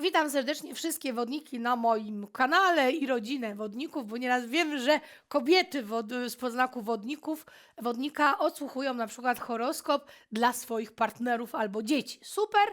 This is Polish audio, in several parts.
Witam serdecznie wszystkie wodniki na moim kanale i rodzinę wodników, bo nieraz wiem, że kobiety wod, z podznaku wodników, wodnika odsłuchują na przykład horoskop dla swoich partnerów albo dzieci. Super!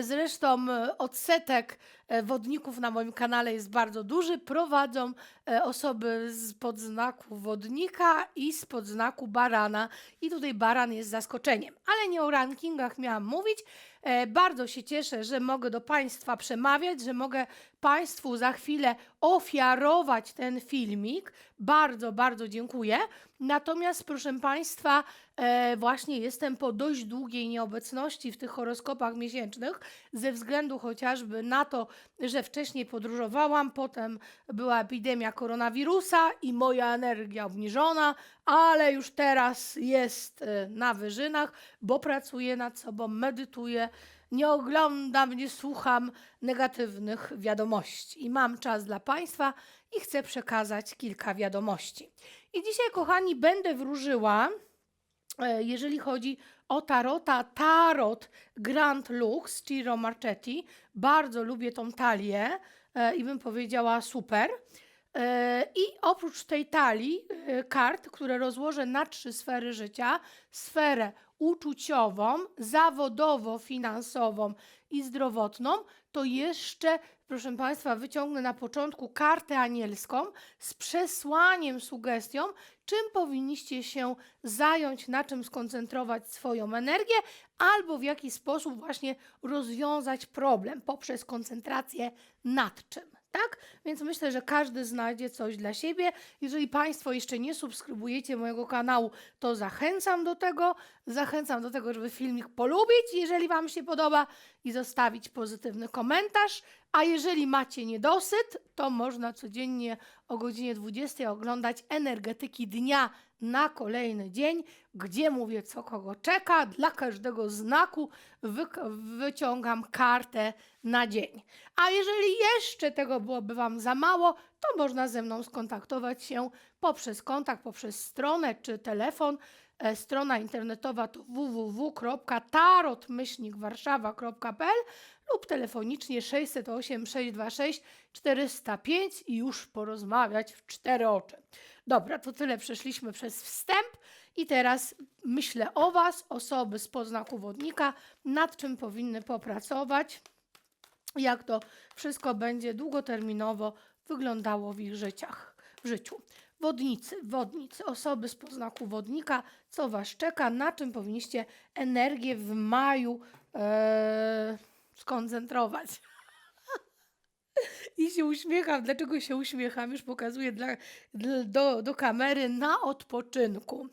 Zresztą odsetek wodników na moim kanale jest bardzo duży. Prowadzą e, osoby z podznaku wodnika i z podznaku barana. I tutaj baran jest zaskoczeniem. Ale nie o rankingach miałam mówić. E, Bardzo się cieszę, że mogę do Państwa przemawiać, że mogę Państwu za chwilę ofiarować ten filmik. Bardzo, bardzo dziękuję. Natomiast, proszę Państwa, e, właśnie jestem po dość długiej nieobecności w tych horoskopach miesięcznych, ze względu chociażby na to, że wcześniej podróżowałam, potem była epidemia koronawirusa i moja energia obniżona, ale już teraz jest e, na wyżynach, bo pracuję nad sobą, medytuję, nie oglądam, nie słucham negatywnych wiadomości. I mam czas dla Państwa i chcę przekazać kilka wiadomości. I dzisiaj, kochani, będę wróżyła, e, jeżeli chodzi o tarota, tarot Grand Lux Ciro Marchetti. Bardzo lubię tą talię e, i bym powiedziała super. E, I oprócz tej talii kart, które rozłożę na trzy sfery życia, sferę uczuciową, zawodowo-finansową i zdrowotną, to jeszcze, proszę Państwa, wyciągnę na początku kartę anielską z przesłaniem, sugestią, czym powinniście się zająć, na czym skoncentrować swoją energię, albo w jaki sposób właśnie rozwiązać problem poprzez koncentrację nad czym. Tak? Więc myślę, że każdy znajdzie coś dla siebie. Jeżeli Państwo jeszcze nie subskrybujecie mojego kanału, to zachęcam do tego. Zachęcam do tego, żeby filmik polubić, jeżeli Wam się podoba, i zostawić pozytywny komentarz. A jeżeli macie niedosyt, to można codziennie o godzinie 20 oglądać energetyki dnia na kolejny dzień, gdzie mówię, co kogo czeka. Dla każdego znaku wy- wyciągam kartę na dzień. A jeżeli jeszcze tego byłoby Wam za mało, to można ze mną skontaktować się poprzez kontakt, poprzez stronę czy telefon. E, Strona internetowa to www.tarotmyślnikwarszawa.pl lub telefonicznie 608 626 405 i już porozmawiać w cztery oczy. Dobra, to tyle przeszliśmy przez wstęp i teraz myślę o Was, osoby z podznaku wodnika, nad czym powinny popracować, jak to wszystko będzie długoterminowo wyglądało w ich życiach, w życiu. Wodnicy, wodnicy, osoby z podznaku wodnika, co Was czeka, na czym powinniście energię w maju e, skoncentrować. I się uśmiecham. Dlaczego się uśmiecham? Już pokazuję dla, dla, do, do kamery na odpoczynku.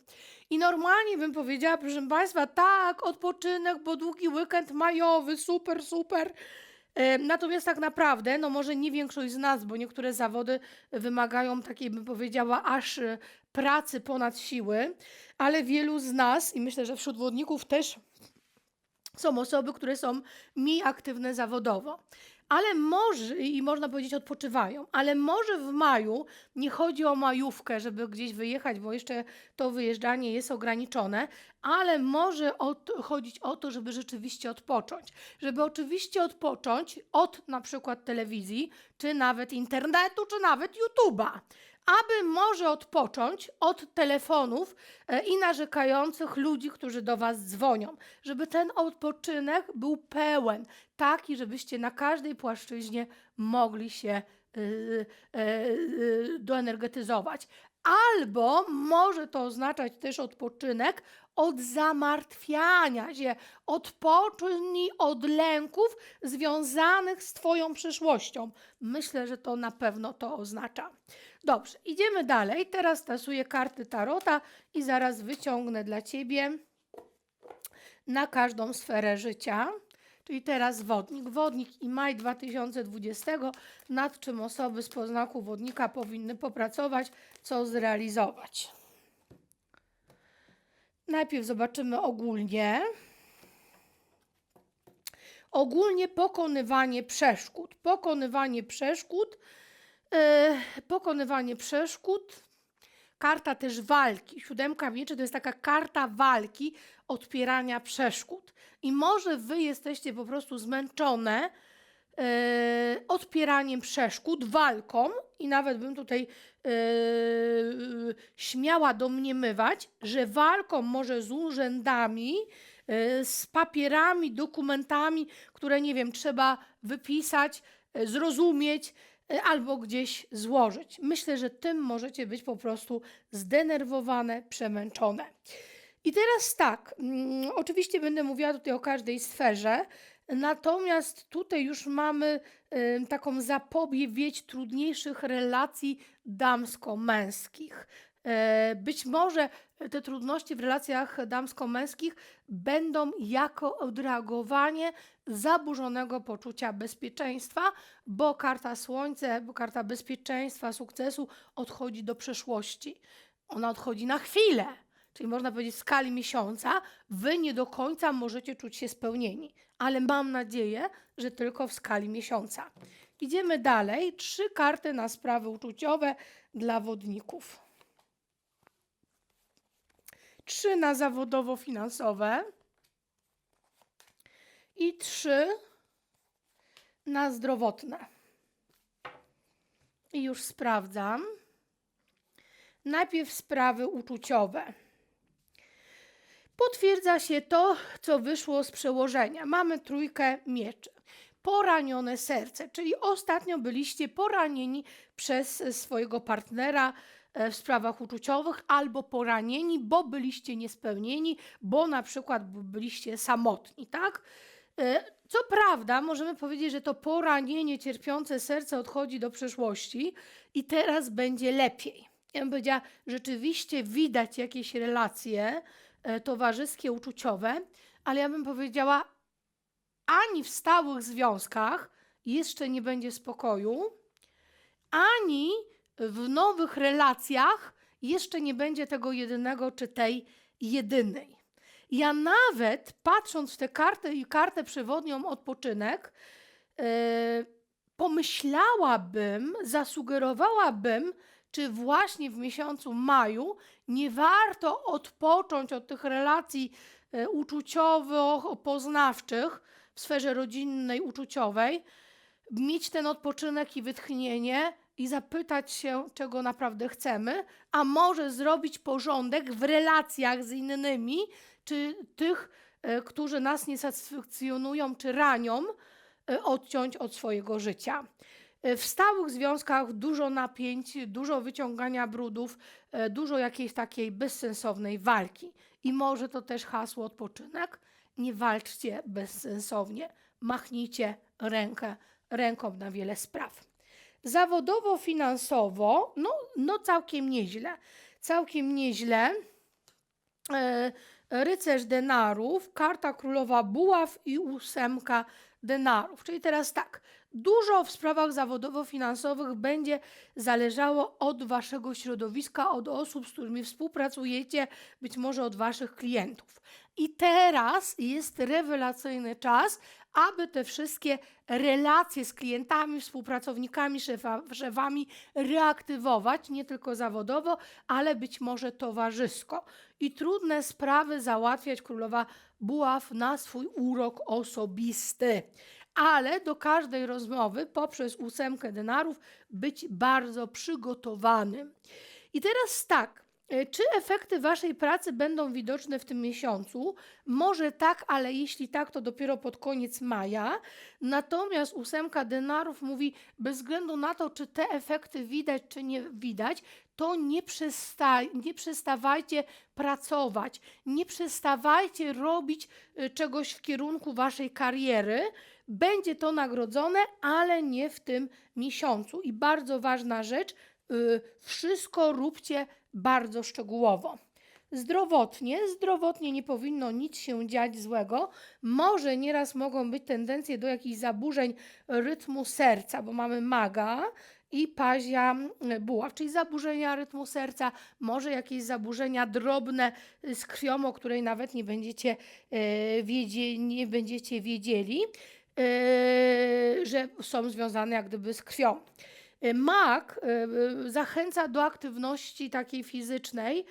I normalnie bym powiedziała, proszę Państwa, tak, odpoczynek, bo długi weekend majowy, super, super. Natomiast tak naprawdę, no może nie większość z nas, bo niektóre zawody wymagają takiej, bym powiedziała, aż e, pracy ponad siły, ale wielu z nas, i myślę, że wśród wodników też są osoby, które są mniej aktywne zawodowo. Ale może, i można powiedzieć, odpoczywają, ale może w maju nie chodzi o majówkę, żeby gdzieś wyjechać, bo jeszcze to wyjeżdżanie jest ograniczone, ale może od, chodzić o to, żeby rzeczywiście odpocząć. Żeby oczywiście odpocząć od na przykład telewizji, czy nawet internetu, czy nawet YouTube'a aby może odpocząć od telefonów e, i narzekających ludzi, którzy do Was dzwonią, żeby ten odpoczynek był pełen, taki, żebyście na każdej płaszczyźnie mogli się y, y, y, doenergetyzować. Albo może to oznaczać też odpoczynek od zamartwiania się, odpocznij od lęków związanych z Twoją przyszłością. Myślę, że to na pewno to oznacza. Dobrze, idziemy dalej. Teraz tasuję karty Tarota i zaraz wyciągnę dla Ciebie na każdą sferę życia. Czyli teraz wodnik. Wodnik i maj 2020, nad czym osoby z poznaku wodnika powinny popracować, co zrealizować. Najpierw zobaczymy ogólnie. Ogólnie pokonywanie przeszkód. Pokonywanie przeszkód. Yy, pokonywanie przeszkód. Karta też walki. Siódemka mieczy to jest taka karta walki, odpierania przeszkód. I może wy jesteście po prostu zmęczone e, odpieraniem przeszkód, walką i nawet bym tutaj e, śmiała domniemywać, że walką może z urzędami, e, z papierami, dokumentami, które nie wiem, trzeba wypisać, zrozumieć albo gdzieś złożyć. Myślę, że tym możecie być po prostu zdenerwowane, przemęczone. I teraz tak, mm, oczywiście będę mówiła tutaj o każdej sferze, natomiast tutaj już mamy em, taką zapowiedź trudniejszych relacji damsko-męskich. E, Być może te trudności w relacjach damsko-męskich będą jako odreagowanie zaburzonego poczucia bezpieczeństwa, bo karta Słońce, bo karta bezpieczeństwa, sukcesu odchodzi do przeszłości. Ona odchodzi na chwilę, czyli można powiedzieć w skali miesiąca, wy nie do końca możecie czuć się spełnieni, ale mam nadzieję, że tylko w skali miesiąca. Idziemy dalej. Trzy karty na sprawy uczuciowe dla wodników. Trzy na zawodowo-finansowe i trzy na zdrowotne. I już sprawdzam. Najpierw sprawy uczuciowe. Potwierdza się to, co wyszło z przełożenia. Mamy trójkę mieczy. Poranione serce, czyli ostatnio byliście poranieni przez swojego partnera w sprawach uczuciowych, albo poranieni, bo byliście niespełnieni, bo na przykład byliście samotni, tak? E, Co prawda, możemy powiedzieć, że to poranienie cierpiące serce odchodzi do przeszłości i teraz będzie lepiej. Ja bym powiedziała, rzeczywiście widać jakieś relacje e, towarzyskie, uczuciowe, ale ja bym powiedziała, ani w stałych związkach jeszcze nie będzie spokoju, ani w nowych relacjach jeszcze nie będzie tego jedynego czy tej jedynej. Ja nawet patrząc w tę kartę i kartę przewodnią odpoczynek, yy, pomyślałabym, zasugerowałabym, czy właśnie w miesiącu maju nie warto odpocząć od tych relacji e, uczuciowo-poznawczych w sferze rodzinnej, uczuciowej, mieć ten odpoczynek i wytchnienie i zapytać się, czego naprawdę chcemy, a może zrobić porządek w relacjach z innymi, czy tych, e, którzy nas nie satysfakcjonują, czy ranią, e, odciąć od swojego życia. E, W stałych związkach dużo napięć, dużo wyciągania brudów, dużo jakiejś takiej bezsensownej walki. I może to też hasło odpoczynek. Nie walczcie bezsensownie, machnijcie rękę, ręką na wiele spraw. Zawodowo, finansowo, no, no całkiem nieźle. Całkiem nieźle. E, rycerz denarów, karta królowa buław i ósemka denarów. Czyli teraz tak, dużo w sprawach zawodowo-finansowych będzie zależało od waszego środowiska, od osób, z którymi współpracujecie, być może od waszych klientów. I teraz jest rewelacyjny czas, aby te wszystkie relacje z klientami, współpracownikami, szefa, szefami reaktywować, nie tylko zawodowo, ale być może towarzysko. I trudne sprawy załatwiać królowa buław na swój urok osobisty. Ale do każdej rozmowy poprzez ósemkę denarów być bardzo przygotowanym. I teraz tak, czy efekty Waszej pracy będą widoczne w tym miesiącu? Może tak, ale jeśli tak, to dopiero pod koniec maja. Natomiast ósemka denarów mówi, bez względu na to, czy te efekty widać, czy nie widać, to nie, przesta nie przestawajcie pracować, nie przestawajcie robić y, czegoś w kierunku Waszej kariery. Będzie to nagrodzone, ale nie w tym miesiącu. I bardzo ważna rzecz, wszystko róbcie bardzo szczegółowo. Zdrowotnie, zdrowotnie nie powinno nic się dziać złego. Może nieraz mogą być tendencje do jakichś zaburzeń rytmu serca, bo mamy maga i pazia mm, buław, czyli zaburzenia rytmu serca, może jakieś zaburzenia drobne y, z krwią, o której nawet nie będziecie, e, wiedzie, nie będziecie wiedzieli, e, że są związane jak gdyby z krwią. E, Mak e, zachęca do aktywności takiej fizycznej,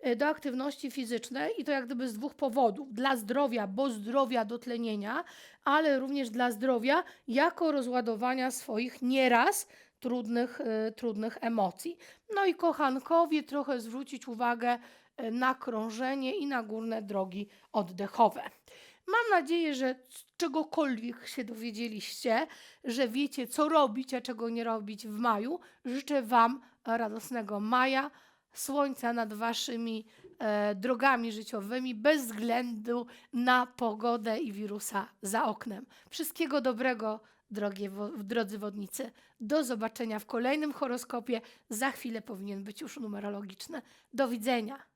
e, do aktywności fizycznej i to jak gdyby z dwóch powodów. Dla zdrowia, bo zdrowia do tlenienia, ale również dla zdrowia jako rozładowania swoich nieraz trudnych, e, trudnych emocji. No i kochankowie trochę zwrócić uwagę e, na krążenie i na górne drogi oddechowe. Mam nadzieję, że czegokolwiek się dowiedzieliście, że wiecie, co robić, a czego nie robić w maju. Życzę Wam radosnego maja, słońca nad Waszymi e, drogami życiowymi, bez względu na pogodę i wirusa za oknem. Wszystkiego dobrego, drogie, wo- drodzy wodnicy. Do zobaczenia w kolejnym horoskopie. Za chwilę powinien być już numerologiczny. Do widzenia.